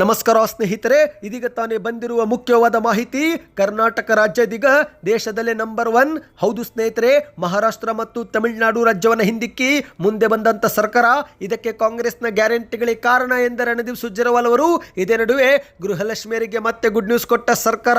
ನಮಸ್ಕಾರ ಸ್ನೇಹಿತರೆ, ಇದೀಗ ತಾನೇ ಬಂದಿರುವ ಮುಖ್ಯವಾದ ಮಾಹಿತಿ, ಕರ್ನಾಟಕ ರಾಜ್ಯ ದೇಶದಲ್ಲೇ ನಂಬರ್ ಒನ್ ಹೌದು ಸ್ನೇಹಿತರೆ, ಮಹಾರಾಷ್ಟ್ರ ಮತ್ತು ತಮಿಳುನಾಡು ರಾಜ್ಯವನ್ನು ಹಿಂದಿಕ್ಕಿ ಮುಂದೆ ಬಂದಂತ ಸರ್ಕಾರ, ಇದಕ್ಕೆ ಕಾಂಗ್ರೆಸ್ನ ಗ್ಯಾರಂಟಿಗಳೇ ಕಾರಣ ಎಂದರೆ ರಣದೀಪ್ ಸುರ್ಜೇವಾಲ್ ಅವರು. ಇದೇ ನಡುವೆ ಗೃಹಲಕ್ಷ್ಮಿಯರಿಗೆ ಮತ್ತೆ ಗುಡ್ ನ್ಯೂಸ್ ಕೊಟ್ಟ ಸರ್ಕಾರ,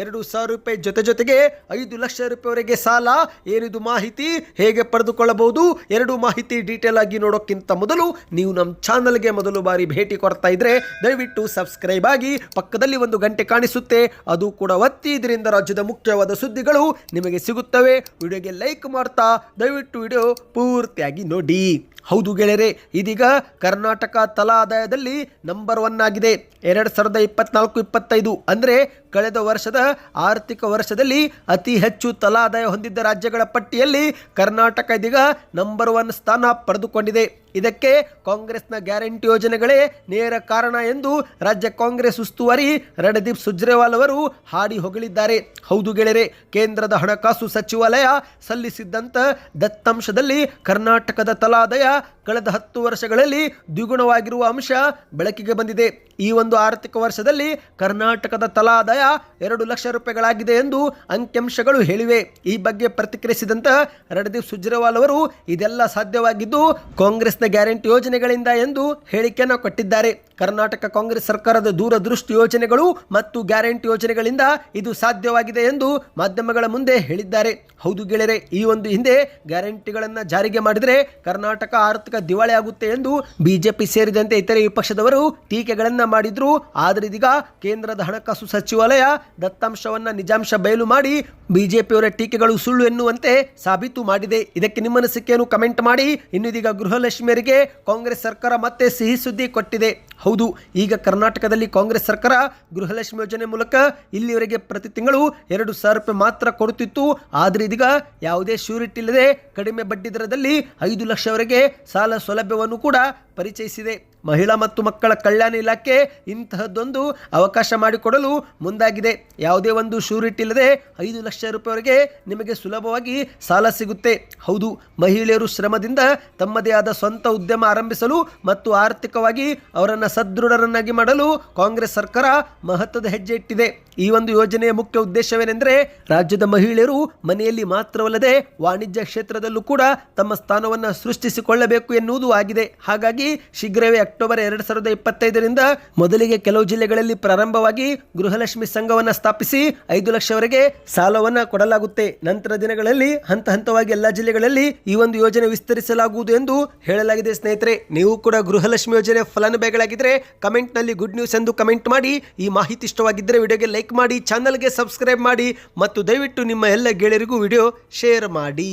ಎರಡು ಸಾವಿರ ರೂಪಾಯಿ ಜೊತೆ ಜೊತೆಗೆ ಐದು ಲಕ್ಷ ರೂಪಾಯಿವರೆಗೆ ಸಾಲ, ಏನಿದು ಮಾಹಿತಿ, ಹೇಗೆ ಪಡೆದುಕೊಳ್ಳಬಹುದು, ಎರಡು ಮಾಹಿತಿ ಡೀಟೇಲ್ ಆಗಿ ನೋಡೋಕ್ಕಿಂತ ಮೊದಲು ನೀವು ನಮ್ಮ ಚಾನಲ್ಗೆ ಮೊದಲು ಬಾರಿ ಭೇಟಿ ಕೊಡ್ತಾ ಇದ್ರೆ ದಯವಿಟ್ಟು ಸಬ್ಸ್ಕ್ರೈಬ್ ಆಗಿ ಪಕ್ಕದಲ್ಲಿ ಒಂದು ಗಂಟೆ ಕಾಣಿಸುತ್ತೆ. ಅದು ಕೂಡ ಒತ್ತಿ, ಇದರಿಂದ ರಾಜ್ಯದ ಮುಖ್ಯವಾದ ಸುದ್ದಿಗಳು ನಿಮಗೆ ಸಿಗುತ್ತವೆ. ವಿಡಿಯೋಗೆ ಲೈಕ್ ಮಾಡ್ತಾ, ದಯವಿಟ್ಟು ವಿಡಿಯೋ ಪೂರ್ತಿಯಾಗಿ ನೋಡಿ. ಹೌದು ಗೆಳೆಯರೆ, ಇದೀಗ ಕರ್ನಾಟಕ ತಲಾ ಆದಾಯದಲ್ಲಿ ನಂಬರ್ ಒನ್ ಆಗಿದೆ. ಎರಡು ಸಾವಿರದ ಇಪ್ಪತ್ನಾಲ್ಕು, ಇಪ್ಪತ್ತೈದು ಅಂದರೆ ಕಳೆದ ವರ್ಷದ ಆರ್ಥಿಕ ವರ್ಷದಲ್ಲಿ ಅತಿ ಹೆಚ್ಚು ತಲಾ ಆದಾಯ ಹೊಂದಿದ್ದ ರಾಜ್ಯಗಳ ಪಟ್ಟಿಯಲ್ಲಿ ಕರ್ನಾಟಕ ಇದೀಗ ನಂಬರ್ ಒನ್ ಸ್ಥಾನ ಪಡೆದುಕೊಂಡಿದೆ. ಇದಕ್ಕೆ ಕಾಂಗ್ರೆಸ್ನ ಗ್ಯಾರಂಟಿ ಯೋಜನೆಗಳೇ ನೇರ ಕಾರಣ ಎಂದು ರಾಜ್ಯ ಕಾಂಗ್ರೆಸ್ ಉಸ್ತುವಾರಿ ರಣದೀಪ್ ಸುರ್ಜೇವಾಲ್ ಅವರು ಹಾಡಿ ಹೊಗಳಿದ್ದಾರೆ. ಹೌದು ಗೆಳೆಯರೆ, ಕೇಂದ್ರದ ಹಣಕಾಸು ಸಚಿವಾಲಯ ಸಲ್ಲಿಸಿದ್ದಂಥ ದತ್ತಾಂಶದಲ್ಲಿ ಕರ್ನಾಟಕದ ತಲಾದಾಯ ಕಳೆದ ಹತ್ತು ವರ್ಷಗಳಲ್ಲಿ ದ್ವಿಗುಣವಾಗಿರುವ ಅಂಶ ಬೆಳಕಿಗೆ ಬಂದಿದೆ. ಈ ಒಂದು ಆರ್ಥಿಕ ವರ್ಷದಲ್ಲಿ ಕರ್ನಾಟಕದ ತಲಾದಾಯ ಎರಡು ಲಕ್ಷ ರೂಪಾಯಿಗಳಾಗಿದೆ ಎಂದು ಅಂಕಿಅಂಶಗಳು ಹೇಳಿವೆ. ಈ ಬಗ್ಗೆ ಪ್ರತಿಕ್ರಿಯಿಸಿದಂತ ರಣದೀಪ್ ಸುರ್ಜೇವಾಲ್ ಅವರು, ಇದೆಲ್ಲ ಸಾಧ್ಯವಾಗಿದ್ದು ಕಾಂಗ್ರೆಸ್ನ ಗ್ಯಾರಂಟಿ ಯೋಜನೆಗಳಿಂದ ಎಂದು ಹೇಳಿಕೆಯನ್ನು ಕೊಟ್ಟಿದ್ದಾರೆ. ಕರ್ನಾಟಕ ಕಾಂಗ್ರೆಸ್ ಸರ್ಕಾರದ ದೂರದೃಷ್ಟಿ ಯೋಜನೆಗಳು ಮತ್ತು ಗ್ಯಾರಂಟಿ ಯೋಜನೆಗಳಿಂದ ಇದು ಸಾಧ್ಯವಾಗಿದೆ ಎಂದು ಮಾಧ್ಯಮಗಳ ಮುಂದೆ ಹೇಳಿದ್ದಾರೆ. ಹೌದು ಗೆಳೆಯರೆ, ಈ ಒಂದು ಹಿಂದೆ ಗ್ಯಾರಂಟಿಗಳನ್ನು ಜಾರಿಗೆ ಮಾಡಿದರೆ ಕರ್ನಾಟಕ ಆರ್ಥಿಕ ದಿವಾಳಿ ಆಗುತ್ತೆ ಎಂದು ಬಿಜೆಪಿ ಸೇರಿದಂತೆ ಇತರೆ ವಿಪಕ್ಷದವರು ಟೀಕೆಗಳನ್ನು ಮಾಡಿದ್ರು. ಆದರೆ ಇದೀಗ ಕೇಂದ್ರದ ಹಣಕಾಸು ಸಚಿವಾಲಯ ದತ್ತಾಂಶವನ್ನು ನಿಜಾಂಶ ಬಯಲು ಮಾಡಿ ಬಿಜೆಪಿಯವರ ಟೀಕೆಗಳು ಸುಳ್ಳು ಎನ್ನುವಂತೆ ಸಾಬೀತು ಮಾಡಿದೆ. ಇದಕ್ಕೆ ನಿಮ್ಮ ಅನಿಸಿಕೆಯನ್ನು ಕಮೆಂಟ್ ಮಾಡಿ. ಇನ್ನು ಇದೀಗ ಗೃಹಲಕ್ಷ್ಮಿಯರಿಗೆ ಕಾಂಗ್ರೆಸ್ ಸರ್ಕಾರ ಮತ್ತೆ ಸಿಹಿ ಸುದ್ದಿ ಕೊಟ್ಟಿದೆ. ಹೌದು, ಈಗ ಕರ್ನಾಟಕದಲ್ಲಿ ಕಾಂಗ್ರೆಸ್ ಸರ್ಕಾರ ಗೃಹಲಕ್ಷ್ಮಿ ಯೋಜನೆ ಮೂಲಕ ಇಲ್ಲಿವರೆಗೆ ಪ್ರತಿ ತಿಂಗಳು ಎರಡು ಸಾವಿರ ರೂಪಾಯಿ ಮಾತ್ರ ಕೊಡುತ್ತಿತ್ತು. ಆದರೆ ಇದೀಗ ಯಾವುದೇ ಶ್ಯೂರಿಟಿ ಇಲ್ಲದೆ ಕಡಿಮೆ ಬಡ್ಡಿ ದರದಲ್ಲಿ ಐದು ಲಕ್ಷವರೆಗೆ ಸಾಲ ಸೌಲಭ್ಯವನ್ನು ಕೂಡ ಪರಿಚಯಿಸಿದೆ. ಮಹಿಳಾ ಮತ್ತು ಮಕ್ಕಳ ಕಲ್ಯಾಣ ಇಲಾಖೆ ಇಂತಹದ್ದೊಂದು ಅವಕಾಶ ಮಾಡಿಕೊಡಲು ಮುಂದಾಗಿದೆ. ಯಾವುದೇ ಒಂದು ಶ್ಯೂರಿಟಿ ಇಲ್ಲದೆ ಐದು ಲಕ್ಷ ರೂಪಾಯಿವರೆಗೆ ನಿಮಗೆ ಸುಲಭವಾಗಿ ಸಾಲ ಸಿಗುತ್ತೆ. ಹೌದು, ಮಹಿಳೆಯರು ಶ್ರಮದಿಂದ ತಮ್ಮದೇ ಆದ ಸ್ವಂತ ಉದ್ಯಮ ಆರಂಭಿಸಲು ಮತ್ತು ಆರ್ಥಿಕವಾಗಿ ಅವರನ್ನು ಸದೃಢರನ್ನಾಗಿ ಮಾಡಲು ಕಾಂಗ್ರೆಸ್ ಸರ್ಕಾರ ಮಹತ್ವದ ಹೆಜ್ಜೆ ಇಟ್ಟಿದೆ. ಈ ಒಂದು ಯೋಜನೆಯ ಮುಖ್ಯ ಉದ್ದೇಶವೇನೆಂದರೆ ರಾಜ್ಯದ ಮಹಿಳೆಯರು ಮನೆಯಲ್ಲಿ ಮಾತ್ರವಲ್ಲದೆ ವಾಣಿಜ್ಯ ಕ್ಷೇತ್ರದಲ್ಲೂ ಕೂಡ ತಮ್ಮ ಸ್ಥಾನವನ್ನು ಸೃಷ್ಟಿಸಿಕೊಳ್ಳಬೇಕು ಎನ್ನುವುದು ಆಗಿದೆ. ಹಾಗಾಗಿ ಶೀಘ್ರವೇ ಅಕ್ಟೋಬರ್ ಎರಡು ಸಾವಿರದ ಇಪ್ಪತ್ತೈದರಿಂದ ಮೊದಲಿಗೆ ಕೆಲವು ಜಿಲ್ಲೆಗಳಲ್ಲಿ ಪ್ರಾರಂಭವಾಗಿ ಗೃಹಲಕ್ಷ್ಮಿ ಸಂಘವನ್ನು ಸ್ಥಾಪಿಸಿ ಐದು ಲಕ್ಷವರೆಗೆ ಸಾಲವನ್ನು ಕೊಡಲಾಗುತ್ತೆ. ನಂತರ ದಿನಗಳಲ್ಲಿ ಹಂತ ಹಂತವಾಗಿ ಎಲ್ಲ ಜಿಲ್ಲೆಗಳಲ್ಲಿ ಈ ಒಂದು ಯೋಜನೆ ವಿಸ್ತರಿಸಲಾಗುವುದು ಎಂದು ಹೇಳಲಾಗಿದೆ ಸ್ನೇಹಿತರೆ. ನೀವು ಕೂಡ ಗೃಹಲಕ್ಷ್ಮಿ ಯೋಜನೆ ಫಲಾನುಭವಿಗಳಾಗಿದ್ದರೆ ಕಮೆಂಟ್ನಲ್ಲಿ ಗುಡ್ ನ್ಯೂಸ್ ಎಂದು ಕಮೆಂಟ್ ಮಾಡಿ. ಈ ಮಾಹಿತಿ ಇಷ್ಟವಾಗಿದ್ದರೆ ವಿಡಿಯೋಗೆ ಲೈಕ್ ಮಾಡಿ, ಚಾನಲ್ಗೆ ಸಬ್ಸ್ಕ್ರೈಬ್ ಮಾಡಿ ಮತ್ತು ದಯವಿಟ್ಟು ನಿಮ್ಮ ಎಲ್ಲ ಗೆಳೆಯರಿಗೂ ವಿಡಿಯೋ ಶೇರ್ ಮಾಡಿ.